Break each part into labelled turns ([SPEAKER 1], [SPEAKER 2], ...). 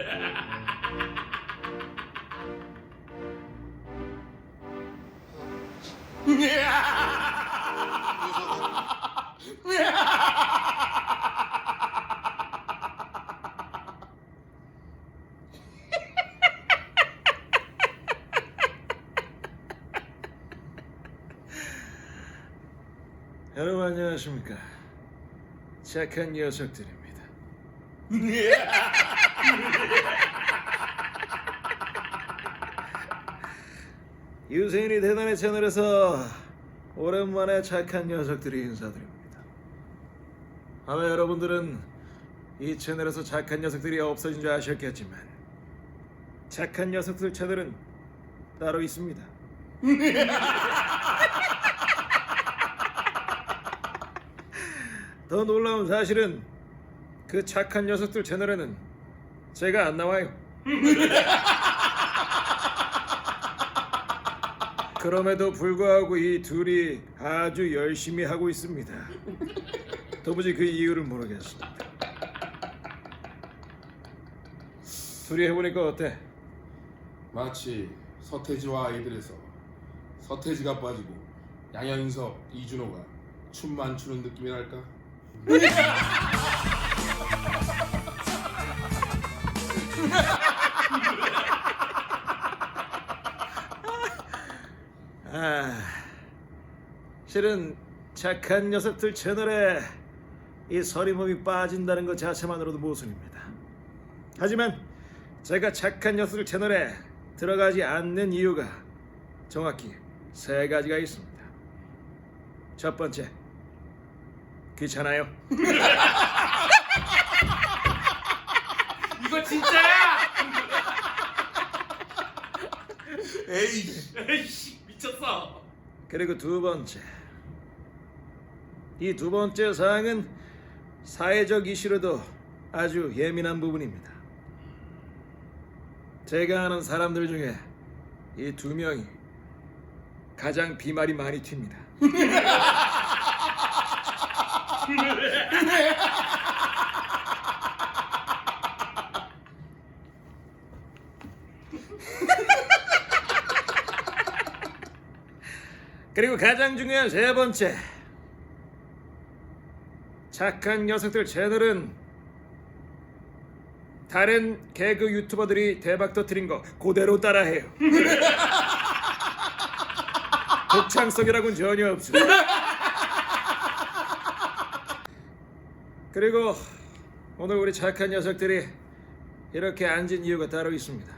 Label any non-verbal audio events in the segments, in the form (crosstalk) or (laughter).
[SPEAKER 1] (laughs) 여러분 안녕하십니까? 착한 녀석들입니다 (laughs) (laughs) 유세인이 대단의 채널에서 오랜만에 착한 녀석들이 인사드립니다. 아마 여러분들은 이 채널에서 착한 녀석들이 없어진 줄 아셨겠지만 착한 녀석들 채널은 따로 있습니다. (laughs) 더 놀라운 사실은 그 착한 녀석들 채널에는 제가 안 나와요. (laughs) 그럼에도 불구하고 이 둘이 아주 열심히 하고 있습니다. 도무지 그 이유를 모르겠습니다. 둘이 해보니까 어때?
[SPEAKER 2] 마치 서태지와 아이들에서 서태지가 빠지고 양양인섭, 이준호가 춤만 추는 느낌이랄까? (laughs) (laughs)
[SPEAKER 1] 아, 실은 착한 녀석들 채널에 이 서리몸이 빠진다는 것 자체만으로도 모순입니다. 하지만 제가 착한 녀석들 채널에 들어가지 않는 이유가 정확히 세 가지가 있습니다. 첫 번째, 귀찮아요. (laughs)
[SPEAKER 3] 진짜야?
[SPEAKER 2] 에이!
[SPEAKER 3] 에이씨 미쳤어.
[SPEAKER 1] 그리고 두 번째, 이 두 번째 사항은 사회적 이슈로도 아주 예민한 부분입니다. 제가 아는 사람들 중에 이 두 명이 가장 비말이 많이 튑니다. 그리고 가장 중요한 세 번째. 착한 녀석들 채널은 다른 개그 유튜버들이 대박 터트린 거 그대로 따라해요. (laughs) 독창성이라고는 전혀 없습니다. 그리고 오늘 우리 착한 녀석들이 이렇게 앉은 이유가 따로 있습니다.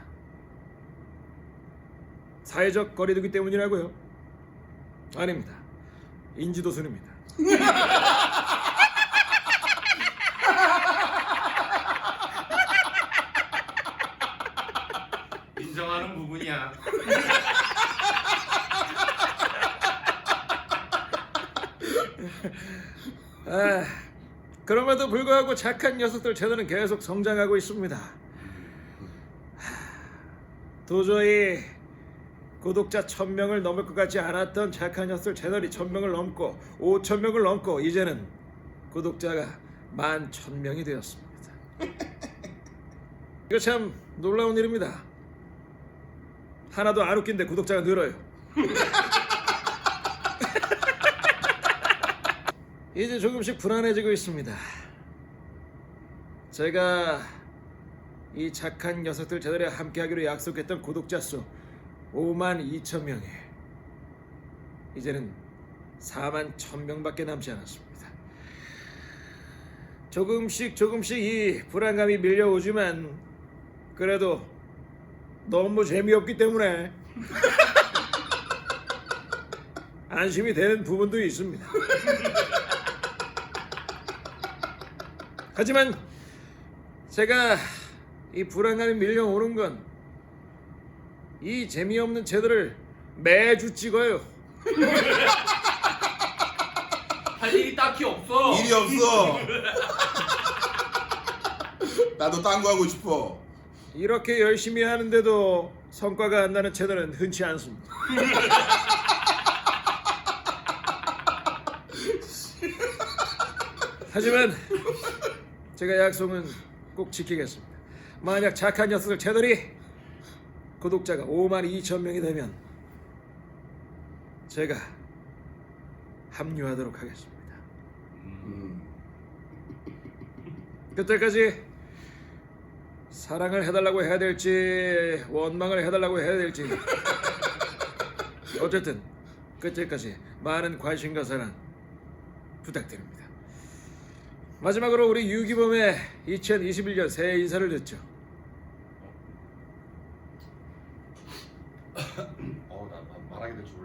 [SPEAKER 1] 사회적 거리두기 때문이라고요? 아닙니다. 인지도 순입니다. (laughs)
[SPEAKER 3] 인정하는 부분이야. (laughs)
[SPEAKER 1] 아, 그럼에도 불구하고 착한 녀석들 채널은 계속 성장하고 있습니다. 하, 도저히 구독자 1000명을 넘을 것 같지 않았던 착한 녀석들 채널이 1000명을 넘고 5000명을 넘고 이제는 구독자가 11,000명이 되었습니다. 이거 참 놀라운 일입니다. 하나도 안 웃긴데 구독자가 늘어요. (laughs) 이제 조금씩 불안해지고 있습니다. 제가 이 착한 녀석들 채널에 함께하기로 약속했던 구독자 수 5만 2천 명에 이제는 4만 1천 명밖에 남지 않았습니다. 조금씩 조금씩 이 불안감이 밀려오지만 그래도 너무 재미없기 때문에 (laughs) 안심이 되는 부분도 있습니다. 하지만 제가 이 불안감이 밀려오는 건 이 재미없는 채널을 매주 찍어요. (laughs)
[SPEAKER 3] 할 일이 딱히 없어.
[SPEAKER 2] 일이 없어! (laughs) 나도 딴 거 하고 싶어.
[SPEAKER 1] 이렇게 열심히 하는데도 성과가 안 나는 채널은 흔치 않습니다. (laughs) 하지만 제가 약속은 꼭 지키겠습니다. 만약 착한 녀석들 채널이 구독자가 5만 2천 명이 되면 제가 합류하도록 하겠습니다.
[SPEAKER 2] 음.
[SPEAKER 1] 그때까지 사랑을 해달라고 해야 될지 원망을 해달라고 해야 될지 어쨌든 그때까지 많은 관심과 사랑 부탁드립니다. 마지막으로 우리 유기범의 2021년 새해 인사를 듣죠. 잘하게 될줄